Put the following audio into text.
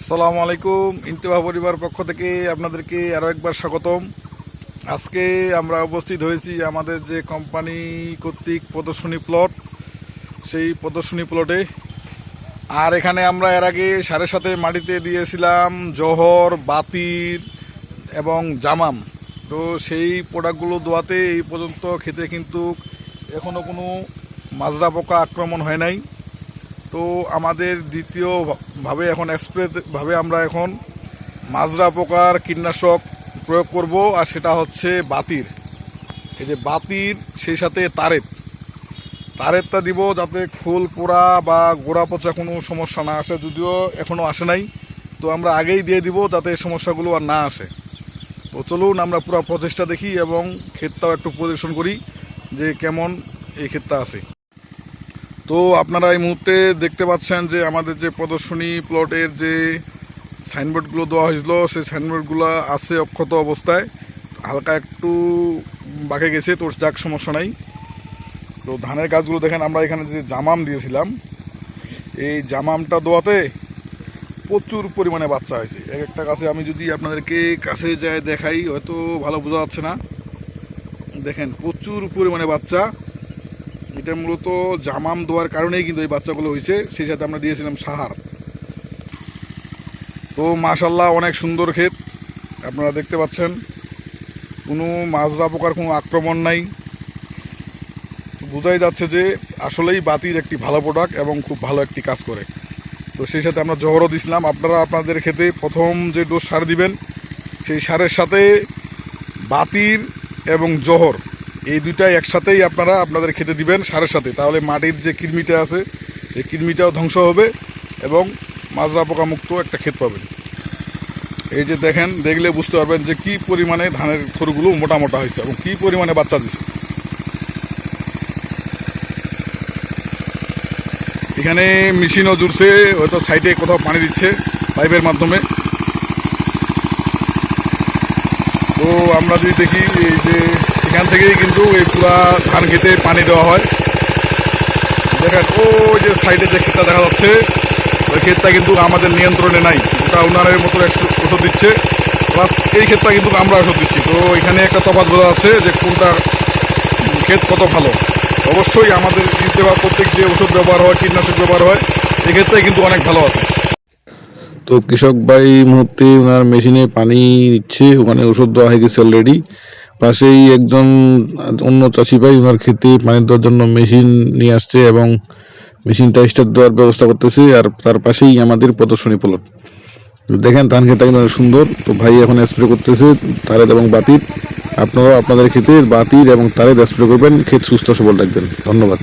আসসালামু আলাইকুম ইন্তেবা পরিবার পক্ষ থেকে আপনাদেরকে আরও একবার স্বাগতম। আজকে আমরা উপস্থিত হয়েছি আমাদের যে কোম্পানি কর্তৃক প্রদর্শনী প্লট সেই প্রদর্শনী প্লটে আর এখানে আমরা এর আগে সাড়ে সাথে মাটিতে দিয়েছিলাম জহর বাতির এবং জামাম। তো সেই প্রোডাক্টগুলো দোয়াতে এই পর্যন্ত খেতে কিন্তু এখনও কোনো মাজরা পোকা আক্রমণ হয় নাই। তো আমাদের দ্বিতীয় ভাবে এখন স্প্রে ভাবে আমরা এখন মাজরা পোকার কীটনাশক প্রয়োগ করব, আর সেটা হচ্ছে বাতির। এই যে বাতির, সেই সাথে তারেত তারেতটা দিব যাতে খোল পোড়া বা গোড়া পচা কোনো সমস্যা না আসে, যদিও এখনও আসে নাই। তো আমরা আগেই দিয়ে দিব যাতে এই সমস্যাগুলো আর না আসে। তো চলুন আমরা পুরো প্রচেষ্টা দেখি এবং ক্ষেতটাও একটু পরিদর্শন করি যে কেমন এই ক্ষেতটা আছে। তো আপনারা এই মুহূর্তে দেখতে পাচ্ছেন যে আমাদের যে প্রদর্শনী প্লটের যে সাইনবোর্ডগুলো দেওয়া হয়েছিল, সেই সাইনবোর্ডগুলো আছে অক্ষত অবস্থায়। হালকা একটু বাঁকে গেছে, তো যাক, সমস্যা নাই। তো ধানের গাছগুলো দেখেন, আমরা এখানে যে জামাম দিয়েছিলাম, এই জামামটা দেওয়াতে প্রচুর পরিমাণে বাচ্চা হয়েছে। এক একটা গাছে আমি যদি আপনাদেরকে কাছে যায় দেখাই, হয়তো ভালো বোঝা যাচ্ছে না। দেখেন, প্রচুর পরিমাণে বাচ্চা। এটা মূলত জামাম দেওয়ার কারণেই কিন্তু এই বাচ্চাগুলো হয়েছে সেই সাথে আমরা দিয়েছিলাম সাহার। তো মাশাল্লাহ অনেক সুন্দর ক্ষেত, আপনারা দেখতে পাচ্ছেন। কোনো মাজরা পোকার কোনো আক্রমণ নাই। বোঝাই যাচ্ছে যে আসলেই বাতির একটি ভালো প্রোডাক্ট এবং খুব ভালো একটি কাজ করে। তো সেই সাথে আমরা জহরও দিছিলাম। আপনারা আপনাদের ক্ষেতে প্রথম যে ডোজ সার দিবেন, সেই সারের সাথে বাতির এবং জহর এই দুইটাই একসাথেই আপনারা আপনাদের খেতে দিবেন সারের সাথে। তাহলে মাটির যে কৃমিটা আছে, সেই কৃমিটাও ধ্বংস হবে এবং মাজরা পোকা মুক্ত একটা ক্ষেত পাবেন। এই যে দেখেন, দেখলে বুঝতে পারবেন যে কি পরিমাণে ধানের থরুগুলো মোটা মোটা হয়েছে এবং কি পরিমাণে বাচ্চা দিচ্ছে এখানে মেশিনও জুড়ছে, হয়তো সাইডে কোথাও পানি দিচ্ছে পাইপের মাধ্যমে। তো আমরা যদি দেখি, এই যে এখান থেকেই কিন্তু এই পুরা ধান খেতে পানি দেওয়া হয়। দেখেন, ওই যে সাইডে যে ক্ষেতটা দেখা যাচ্ছে, ওই ক্ষেতটা কিন্তু আমাদের নিয়ন্ত্রণে নাই। ওটা উনারের মতো ওষুধ দিচ্ছে। প্লাস এই ক্ষেতটা কিন্তু আমরা ওষুধ দিচ্ছি। তো এখানে একটা তফাৎ বোঝা যাচ্ছে যে কোনটা ক্ষেত কত ভালো। অবশ্যই আমাদের দেওয়া প্রত্যেক যে ওষুধ ব্যবহার হয়, কীটনাশক ব্যবহার হয় এক্ষেত্রে কিন্তু অনেক ভালো আছে। তো কৃষক ভাই এই মুহূর্তে ওনার মেশিনে পানি দিচ্ছে। ওখানে ওষুধ দেওয়া হয়ে গেছে অলরেডি পাশেই একজন অন্য চাষি ভাই ওনার ক্ষেতে পানি দেওয়ার জন্য মেশিন নিয়ে আসছে এবং মেশিনটা স্টার্ট দেওয়ার ব্যবস্থা করতেছে আর তার পাশেই আমাদের প্রদর্শনী প্লট। দেখেন ধান খেতে অনেক সুন্দর। তো ভাই এখন স্প্রে করতেছে তারের এবং বাতির। আপনারাও আপনাদের ক্ষেতে বাতির এবং তারেদ স্প্রে করবেন। ক্ষেত সুস্থ সবল রাখবেন ধন্যবাদ।